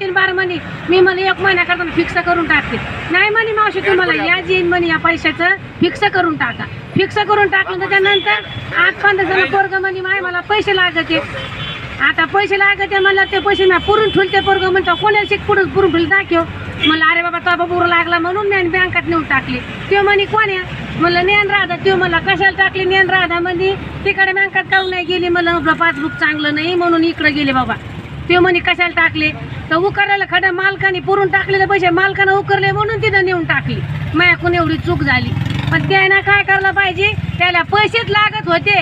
तीन बार म्हणे मी मला एक महिना करताना फिक्स करून टाकते. नाही म्हणे मावशी तुम्हाला याच येईन म्हणे या पैशाचं फिक्स करून टाका. फिक्स करून टाकलं त्याच्यानंतर आठ पंधरा जण पोरग म्हणे माय मला पैसे लागते. आता पैसे लागते मला ते पैसे ना पुरून ठेवले पोरग म्हणतो कोणाला शिक पुढे पुरून ठेवले दाखव. म्हणलं अरे बाबा तो बाबा लागला म्हणून मी बँकात नेऊन टाकली. ते म्हणे कोण आहे? म्हणलं नेन राधा. ते मला कशाला टाकली नेन राधा? म्हणजे तिकडे बँकात काहून नाही गेली. मला पासबुक चांगलं नाही म्हणून इकडे गेले बाबा. ते म्हणे कशाला टाकले? तर उकरलेलं खड्या मालकाने पुरून टाकलेले पैसे? मालकानं उकरले म्हणून तिथं नेऊन टाकली. माझ्याकडून एवढी चूक झाली. पण त्यानं काय करायला पाहिजे? त्याला पैसेच लागत होते.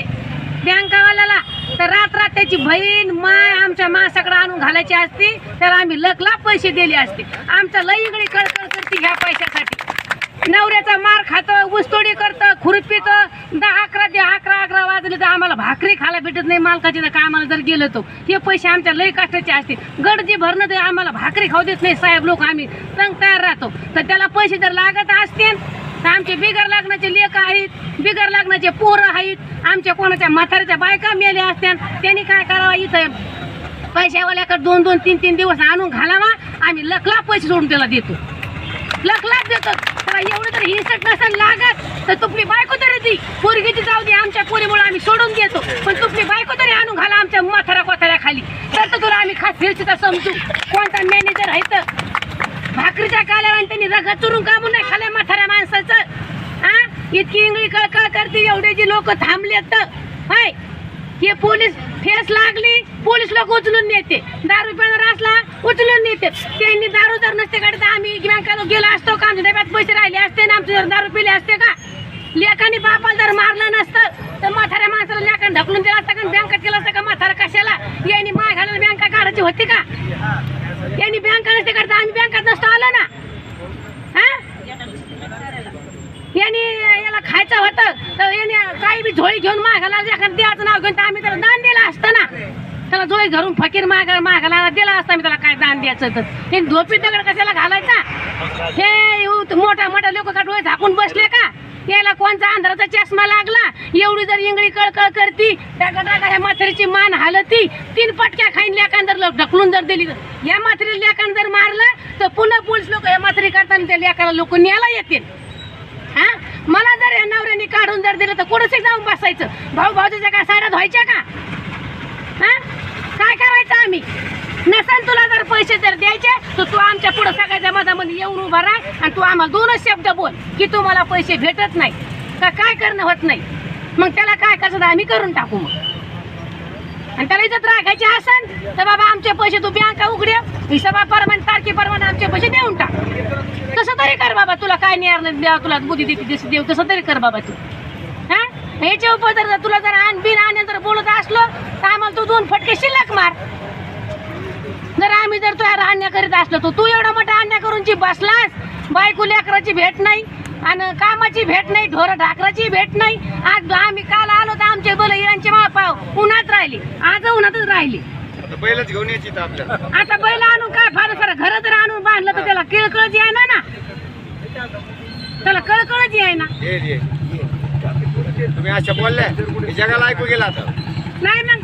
बँकावाल्याला. तर रात रात त्याची बहीण माय आमच्या माणसाकडे आणून घालायची असती. तर आम्ही लख लाख पैसे दिले असते. आमचा लई इकडे कळकळ करते ह्या पैशासाठी. नवऱ्याचा मार खातं उसतोडी करतं खुरपीचं दहा बारा वाजले तर आम्हाला भाकरी खायला भेटत नाही. मालकाची तर कामाला जर गेलो तो हे पैसे आमच्या लई कष्टाचे असते. गडजी भरणं ते आम्हाला भाकरी खाऊ देत नाही साहेब लोक. आम्ही तंग तयार राहतो. तर त्याला पैसे जर लागत असतील तर आमचे बिगर लागण्याचे लेख आहेत. बिगर लागण्याचे पोरं आहेत. आमच्या कोणाच्या म्हाताऱ्याच्या बायका मेल्या असत्या. त्यांनी काय करावं? इथं पैशावाल्याकडे दोन दोन तीन तीन दिवस आणून घालावा. आम्ही लखला पैसे सोडून त्याला देतो. लखलाच देतो. त्याला एवढं तर हिंसट नसेल लागत. तर तुपली बायको तरी ती. पोरगीची जाऊ दे आमच्या पोरीमुळे आम्ही सोडून देतो. पण तुमची बायको तरी आणून घाला आमच्या माथाऱ्या कोथाऱ्या खाली तर तर तुला आम्ही खास फिरचिता समजू. कोणता मॅनेजर आहे तर? भाकरीच्या काल्यावर त्यांनी रगा चुरून कामून नाही खाल्या माथाऱ्या माणसाचं? हा इतकी इंगळी कळकळ करते एवढे जे लोक थांबलेत तर. हाय हे पोलीस ठेस लागली पोलीस लोक उचलून नेते. दारू पिणार असला उचलून नेते. त्यांनी दारू जर नसते काढता आम्ही बँकाला गेलो असतो का आमच्या डब्यात पैसे राहिले असते ना आमचे जर दारू पिले असते का? लेखाने बापाला जर मारलं नसतं तर म्हाताऱ्या माणसाला लेखाने ढकलून दिला असता का? बँकेत केलं असतं का म्हातारा कशाला? यांनी माय घालायला बँका काढायची होती का? यांनी बँका नसते करता? आम्ही बँकात नसतो आलो ना. हा? यांनी याला खायचं होतं तर याने काही बी झोळी घेऊन मागायला एखादं द्यायचं नाव घेऊन तर आम्ही त्याला दान दिलं असतं ना. त्याला झोळी घरून फकीर माग मागायला दिला असता मी त्याला काय दान द्यायचं तर? हे झोपी दगड कशाला घालायचा? हे उ- मोठा मोठ्या लोक का डोळे झाकून बसले का? याला कोणचा अंधाराचा चष्मा लागला? एवढी जर इंगळी कळकळ करती टाका टाका ह्या म्हातारीची मान हालती तीन पटक्या खाईन लेखान जर ढकलून जर दिली तर. या म्हातारी लेखान जर मारलं तर पुन्हा पोलीस लोक या म्हातारी करताना त्या लेखाला लोक न्यायला येतील. हा? मला जर या नवऱ्याने काढून जर दिलं तर कुठंच जाऊन बसायचं? भाऊ भाऊच्या काय साड्या धुवायच्या का हा काय करायचं आम्ही नसेल तुला जर पैसे जर द्यायचे तर तू आमच्या पुढे सगळ्याच्या मधामध्ये येऊन उभा राह आणि तू आम्हाला दोनच शब्द बोल की तुम्हाला पैसे भेटत नाही. का काय करणं होत नाही? मग त्याला काय करायचं? आम्ही करून टाकू मग. आणि त्याला इथं राखायचे असन तर बाबा आमचे पैसे तू बँका उघडे. हिशोबा परमाने तारखे परमान आमचे पैसे देऊन टाक. तसं तरी कर बाबा तुला काय नाही? द्या तुला बुद्धी देते जसं देऊ तसं तरी कर बाबा तू. हा? याच्या उपर जर तुला जर आण बिन आणि जर बोलत असलो तर आम्हाला तू दोन फटके शिल्लक मार. आम्ही जर तुझ्या अन्याय करीत असलो तर तू एवढा मोठा अन्याय करून जी बसलास बायको लेकराची भेट नाही आणि कामाची भेट नाही ढोर ढाकराची भेट नाही. आज आम्ही काल आलो तर आमचे बोल इरांचे मापाव उन्हात राहिली आज उन्हातच राहिली. आता पहिलंच घेऊन यायची इथं आपल्याला. आता बैल आणून काय फार सारं घर जर आणून बांधलं तर त्याला किळकळच आहे ना. ना त्याला कळकळच आहे ना ये ये. तुम्ही अशा बोलल्या हे जगाला ऐकू गेला आता. नाही मग